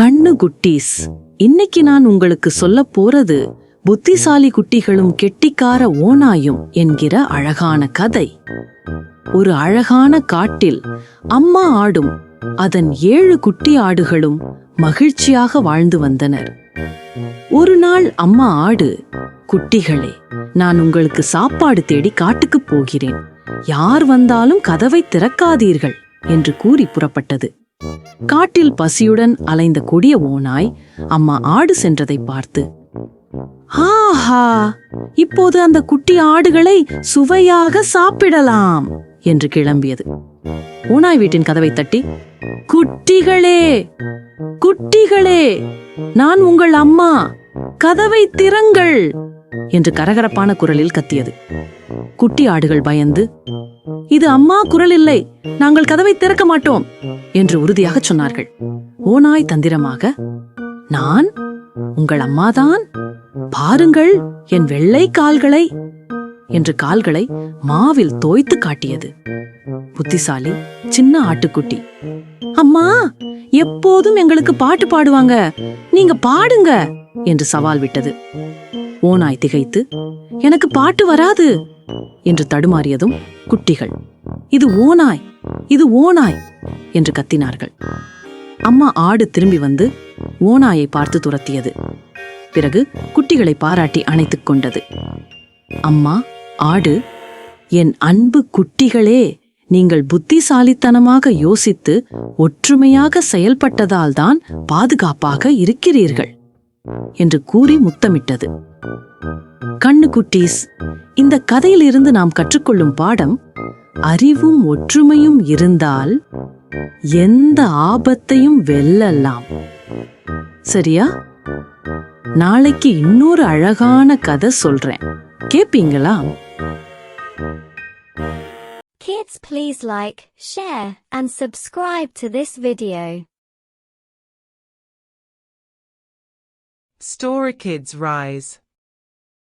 கண்ணு குட்டீஸ் இன்னைக்கு நான் உங்களுக்கு சொல்ல போறது புத்திசாலி குட்டிகளும் கெட்டிக்கார ஓநாயும் என்கிற அழகான கதை. ஒரு அழகான காட்டில் அம்மா ஆடும் அதன் ஏழு குட்டி ஆடுகளும் மகிழ்ச்சியாக வாழ்ந்து வந்தனர். ஒரு நாள் அம்மா ஆடு குட்டிகளே நான் உங்களுக்கு சாப்பாடு தேடி காட்டுக்குப் போகிறேன். யார் வந்தாலும் கதவை திறக்காதீர்கள் என்று கூறி புறப்பட்டது. காட்டில் பசியுடன் அலைந்த கொடிய ஓநாய் அம்மா ஆடு சென்றதை பார்த்து ஆஹா இப்போது அந்த குட்டி ஆடுகளை சுவையாக சாப்பிடலாம் என்று கிளம்பியது. ஓநாய் வீட்டின் கதவை தட்டி குட்டிகளே குட்டிகளே நான் உங்கள் அம்மா கதவை திறங்கள் என்று கரகரப்பான குரலில் கத்தியது. குட்டி ஆடுகள் பயந்து இது அம்மா குரல் இல்லை. நாங்கள் கதவை திறக்க மாட்டோம் என்று உறுதியாக சொன்னார்கள். ஓநாய் தந்திரமாக நான் உங்கள் அம்மாதான்? பாருங்கள் என் வெள்ளை கால்களை என்று கால்களை மாவில் தோய்த்து காட்டியது. புத்திசாலி சின்ன ஆட்டுக்குட்டி அம்மா எப்போதும் எங்களுக்கு பாட்டு பாடுவாங்க நீங்க பாடுங்க என்று சவால் விட்டது. ஓநாய் திகைத்து எனக்கு பாட்டு வராது என்று தடுமாறியதும் குட்டிகள் இது ஓநாய் இது ஓநாய் என்று கத்தினார்கள். அம்மா ஆடு திரும்பி வந்து ஓநாயை பார்த்து துரத்தியது. பிறகு குட்டிகளை பாராட்டி அணைத்துக் கொண்டது. அம்மா ஆடு என் அன்பு குட்டிகளே நீங்கள் புத்திசாலித்தனமாக யோசித்து ஒற்றுமையாக செயல்பட்டதால்தான் பாதுகாப்பாக இருக்கிறீர்கள் என்று கூறி முத்தமிட்டது. கண்ணு குட்டீஸ் இந்த கதையிலிருந்து நாம் கற்றுக்கொள்ளும் பாடம் அறிவும் ஒற்றுமையும் இருந்தால் எந்த ஆபத்தையும் வெல்லலாம். சரியா? நாளைக்கு இன்னொரு அழகான கதை சொல்றேன். கேப்பீங்களா? Kids please like, share and subscribe to this video. Story Kids Rise.